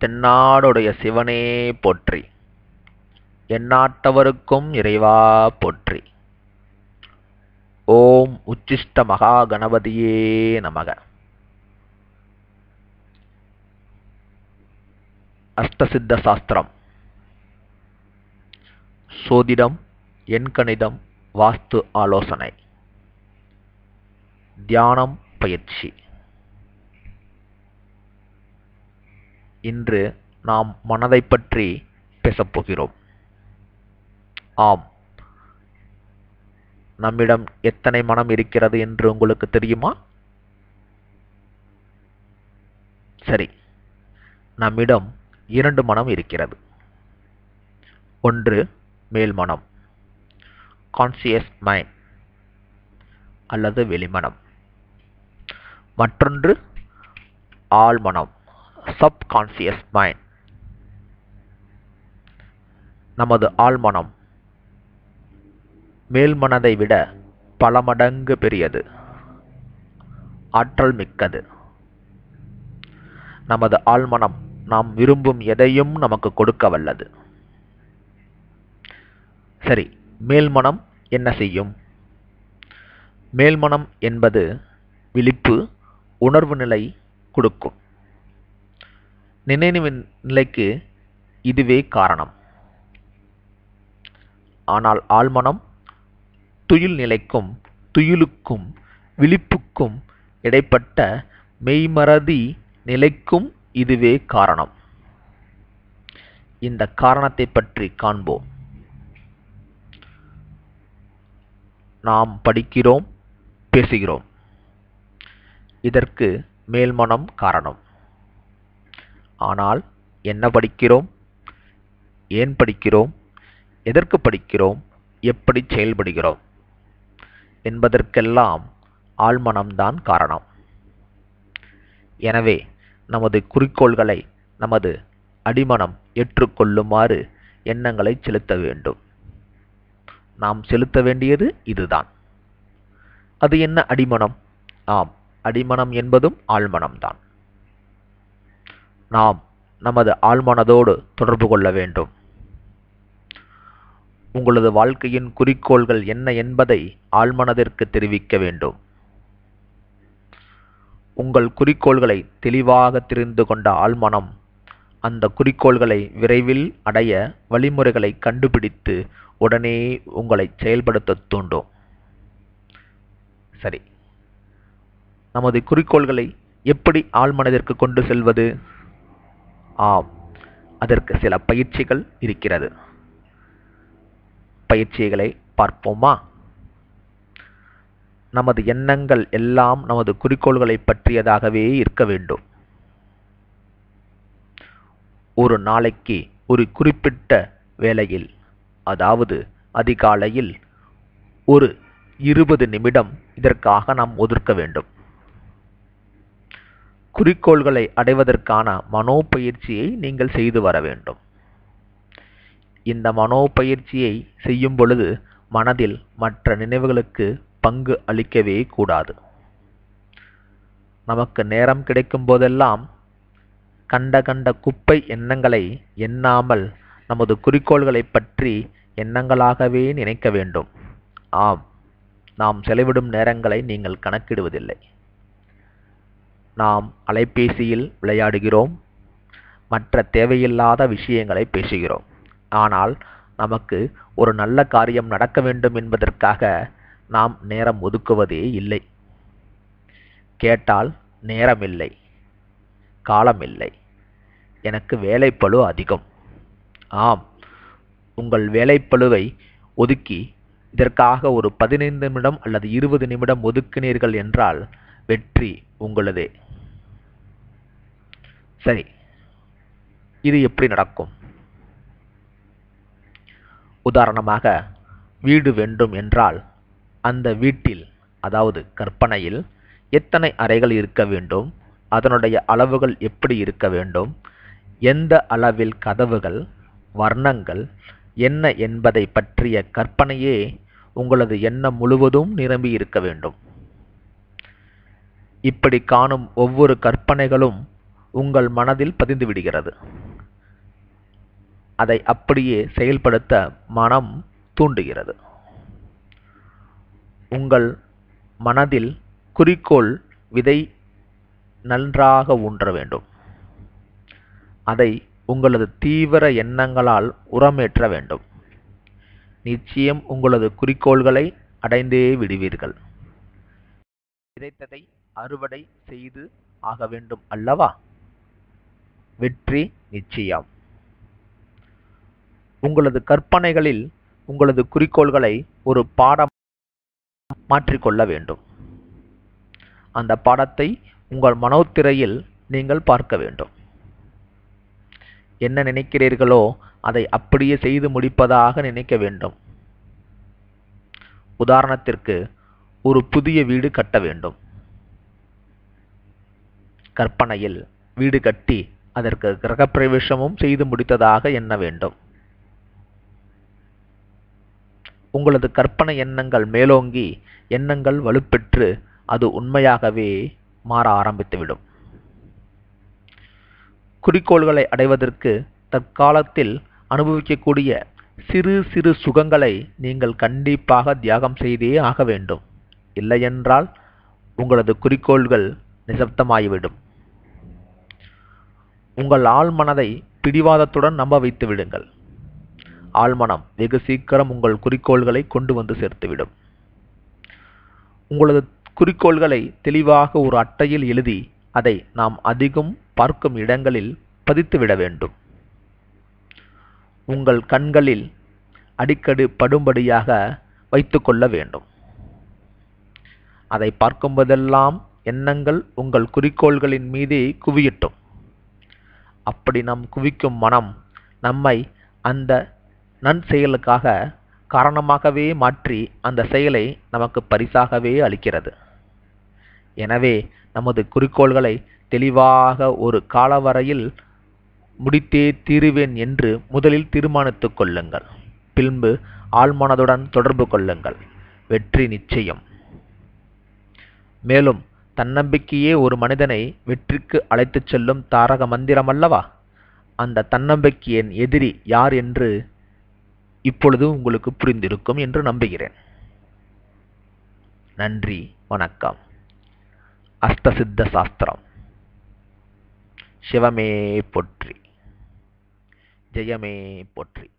தென்னாடுடைய சிவனே போற்றி. எந்நாட்டவருக்கும் இறைவா போற்றி. ஓம் உச்சிஷ்ட மகா கணபதியே நமக. அஷ்டசித்த சாஸ்திரம். சோதிடம் எண்கணிதம் வாஸ்து ஆலோசனை. தியானம் பயிற்சி. இன்று நாம் மனதை பற்றி பேசப்போகிறோம். ஆம். நம்மிடம் எத்தனை மனம் இருக்கிறது என்று உங்களுக்கு தெரியுமா? சரி. நம்மிடம் இரண்டு மனம் இருக்கிறது. ஒன்று மேல் மனம். கான்சியஸ் மைண்ட் அல்லது வெளிமனம். மற்றொன்று ஆழ்மனம். சப்கான்சியஸ் மைண்ட் நமது ஆழ்மனம் மேல்மனதை விட பல மடங்கு பெரியது. ஆற்றல் மிக்கது. நமது ஆழ்மனம் நாம் விரும்பும் எதையும் நமக்கு கொடுக்க வல்லது. சரி மேல்மனம் என்ன செய்யும்? மேல்மனம் என்பது விழிப்பு உணர்வு நிலை கொடுக்கும். நினைவு நிலைக்கு இதுவே காரணம். ஆனால் ஆழ்மனம் துயில் நிலைக்கும் துயிலுக்கும் விழிப்புக்கும் இடைப்பட்ட மெய்மறதி நிலைக்கும் இதுவே காரணம். இந்த காரணத்தை பற்றி காண்போம். நாம் படிக்கிறோம் பேசுகிறோம். இதற்கு மேல்மனம் காரணம். ஆனால் என்ன படிக்கிறோம்? ஏன் படிக்கிறோம்? எதற்கு படிக்கிறோம்? எப்படி செயல்படுகிறோம்? என்பதற்கெல்லாம் ஆழ்மனம்தான் காரணம். எனவே நமது குறிக்கோள்களை நமது அடிமனம் ஏற்றுக்கொள்ளுமாறு எண்ணங்களை செலுத்த வேண்டும். நாம் செலுத்த வேண்டியது இதுதான். அது என்ன அடிமனம்? ஆம் அடிமனம் என்பதும் ஆழ்மனம்தான். நாம் நமது ஆழ்மனதோடு தொடர்பு கொள்ள வேண்டும். உங்களது வாழ்க்கையின் குறிக்கோள்கள் என்ன என்பதை ஆழ்மனதிற்கு தெரிவிக்க வேண்டும். உங்கள் குறிக்கோள்களை தெளிவாக தெரிந்து கொண்ட ஆழ்மனம் அந்த குறிக்கோள்களை விரைவில் அடைய வழிமுறைகளை கண்டுபிடித்து உடனே உங்களை செயல்படுத்த தூண்டும். சரி. நமது குறிக்கோள்களை எப்படி ஆழ்மனதிற்கு கொண்டு செல்வது? ஆம். அதற்கு சில பயிற்சிகள் இருக்கிறது. பயிற்சிகளை பார்ப்போமா? நமது எண்ணங்கள் எல்லாம் நமது குறிக்கோள்களை பற்றியதாகவே இருக்க வேண்டும். ஒரு நாளைக்கு ஒரு குறிப்பிட்ட வேளையில் அதாவது அதிகாலையில் ஒரு இருபது நிமிடம் இதற்காக நாம் ஒதுக்க வேண்டும். குறிக்கோள்களை அடைவதற்கான மனோபயிற்சியை நீங்கள் செய்து வர வேண்டும். இந்த மனோபயிற்சியை செய்யும் பொழுது மனதில் மற்ற நினைவுகளுக்கு பங்கு அளிக்கவே கூடாது. நமக்கு நேரம் கிடைக்கும் போதெல்லாம் கண்ட கண்ட குப்பை எண்ணங்களை எண்ணாமல் நமது குறிக்கோள்களை பற்றி எண்ணங்களாகவே நினைக்க வேண்டும். ஆம் நாம் செலவிடும் நேரங்களை நீங்கள் கணக்கிடுவதில்லை. நாம் அலைபேசியில் விளையாடுகிறோம். மற்ற தேவையில்லாத விஷயங்களை பேசுகிறோம். ஆனால் நமக்கு ஒரு நல்ல காரியம் நடக்க வேண்டும் என்பதற்காக நாம் நேரம் ஒதுக்குவதே இல்லை. கேட்டால் நேரமில்லை காலமில்லை. எனக்கு வேலைப்பளு அதிகம். ஆம் உங்கள் வேலைப்பளுவை ஒதுக்கி இதற்காக ஒரு பதினைந்து நிமிடம் அல்லது இருபது நிமிடம் ஒதுக்கினீர்கள் என்றால் வெற்றி உங்களதே. சரி இது எப்படி நடக்கும்? உதாரணமாக வீடு வேண்டும் என்றால் அந்த வீட்டில் அதாவது கற்பனையில் எத்தனை அறைகள் இருக்க வேண்டும்? அதனுடைய அளவுகள் எப்படி இருக்க வேண்டும்? எந்த அளவில் கதவுகள் வர்ணங்கள் என்ன என்பதை பற்றிய கற்பனையே உங்களது எண்ணம் முழுவதும் நிரம்பி இருக்க வேண்டும். இப்படி காணும் ஒவ்வொரு கற்பனைகளும் உங்கள் மனதில் பதிந்து விடுகிறது அதை அப்படியே செயல்படுத்த மனம் தூண்டுகிறது. உங்கள் மனதில் குறிக்கோள் விதை நன்றாக ஊன்ற வேண்டும். அதை உங்களது தீவிர எண்ணங்களால் உரமேற்ற வேண்டும். நிச்சயம் உங்களது குறிக்கோள்களை அடைந்தே விடுவீர்கள். விதைத்ததை அறுவடை செய்து ஆக வேண்டும் அல்லவா? வெற்றி நிச்சயம். உங்களது கற்பனைகளில் உங்களது குறிக்கோள்களை ஒரு பாடம் மாற்றிக்கொள்ள வேண்டும். அந்த பாடத்தை உங்கள் மனோத்திரையில் நீங்கள் பார்க்க வேண்டும். என்ன நினைக்கிறீர்களோ அதை அப்படியே செய்து முடிப்பதாக நினைக்க வேண்டும். உதாரணத்திற்கு ஒரு புதிய வீடு கட்ட வேண்டும். கற்பனையில் வீடு கட்டி அதற்கு கிரகப்பிரவேசமும் செய்து முடித்ததாக எண்ண வேண்டும். உங்களது கற்பனை எண்ணங்கள் மேலோங்கி எண்ணங்கள் வலுப்பெற்று அது உண்மையாகவே மாற ஆரம்பித்துவிடும். குறிக்கோள்களை அடைவதற்கு தற்காலத்தில் அனுபவிக்கக்கூடிய சிறு சிறு சுகங்களை நீங்கள் கண்டிப்பாக தியாகம் செய்தே ஆக வேண்டும். இல்லையென்றால் உங்களது குறிக்கோள்கள் நிசப்தமாகிவிடும். உங்கள் ஆழ்மனதை பிடிவாதத்துடன் நம்ப வைத்து விடுங்கள். ஆழ்மனம் வெகு சீக்கிரம் உங்கள் குறிக்கோள்களை கொண்டு வந்து சேர்த்துவிடும். உங்களது குறிக்கோள்களை தெளிவாக ஒரு அட்டையில் எழுதி அதை நாம் அதிகம் பார்க்கும் இடங்களில் பதித்துவிட வேண்டும். உங்கள் கண்களில் அடிக்கடி படும்படியாக வைத்துக்கொள்ள வேண்டும். அதை பார்க்கும்போதெல்லாம் எண்ணங்கள் உங்கள் குறிக்கோள்களின் மீதே குவியட்டும். அப்படி நம் குவிக்கும் மனம் நம்மை அந்த நன்செயலுக்காக காரணமாகவே மாற்றி அந்த செயலை நமக்கு பரிசாகவே அளிக்கிறது. எனவே நமது குறிக்கோள்களை தெளிவாக ஒரு காலவரையில் முடித்தே தீருவேன் என்று முதலில் தீர்மானித்துக் கொள்ளுங்கள். பின்பு ஆழ்மனதுடன் தொடர்பு கொள்ளுங்கள். வெற்றி நிச்சயம். மேலும் தன்னம்பிக்கையே ஒரு மனிதனை வெற்றிக்கு அழைத்துச் செல்லும் தாரக மந்திரம் அல்லவா? அந்த தன்னம்பிக்கையின் எதிரி யார் என்று இப்பொழுது உங்களுக்கு புரிந்திருக்கும் என்று நம்புகிறேன். நன்றி வணக்கம். அஷ்டசித்த சாஸ்திரம். சிவமே போற்றி. ஜெயமே போற்றி.